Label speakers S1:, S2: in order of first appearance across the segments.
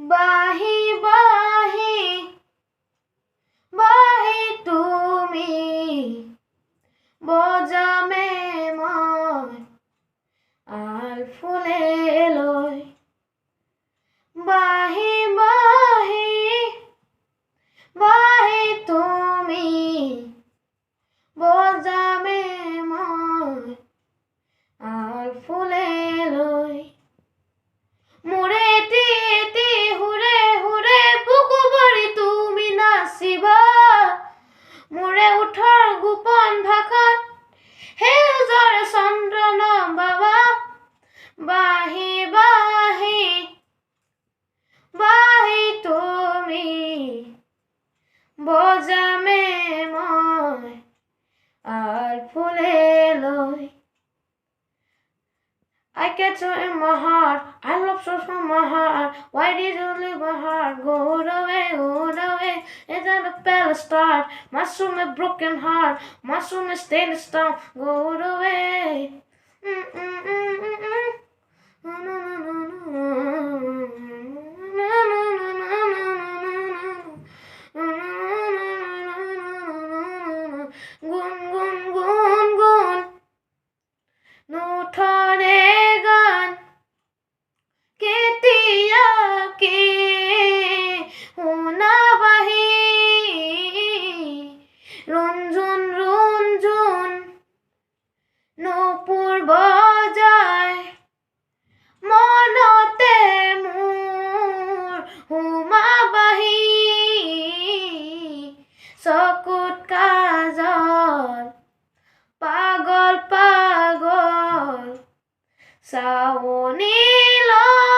S1: বাহি বাহি বাহি তুমি। বজামে মই আল ফুলে লয় বা বাহে বাহে বাহে তুমি বজামে মই আর ফুলে লয় I get you in my heart. I love you from my heart. Why did you leave my heart? Go away, go away. It's time to better start. My soul, my broken heart. My soul, my stainless stone. Go away. Mm-mm-mm-mm. নীলা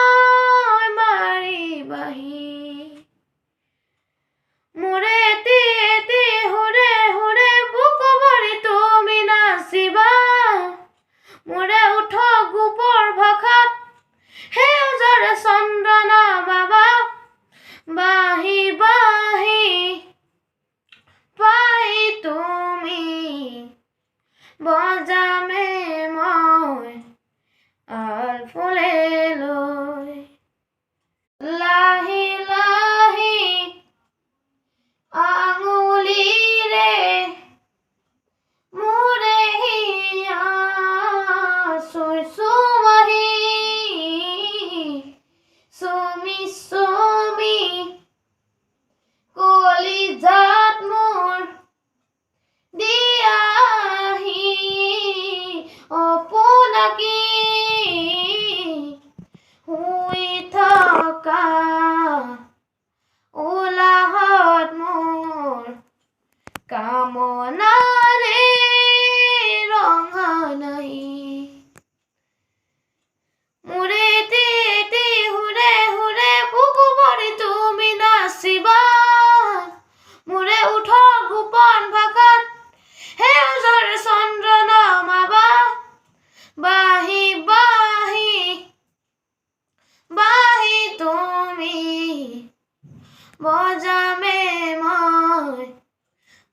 S1: বজামে মই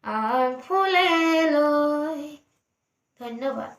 S1: আর ফুলে লয় ধন্যবাদ।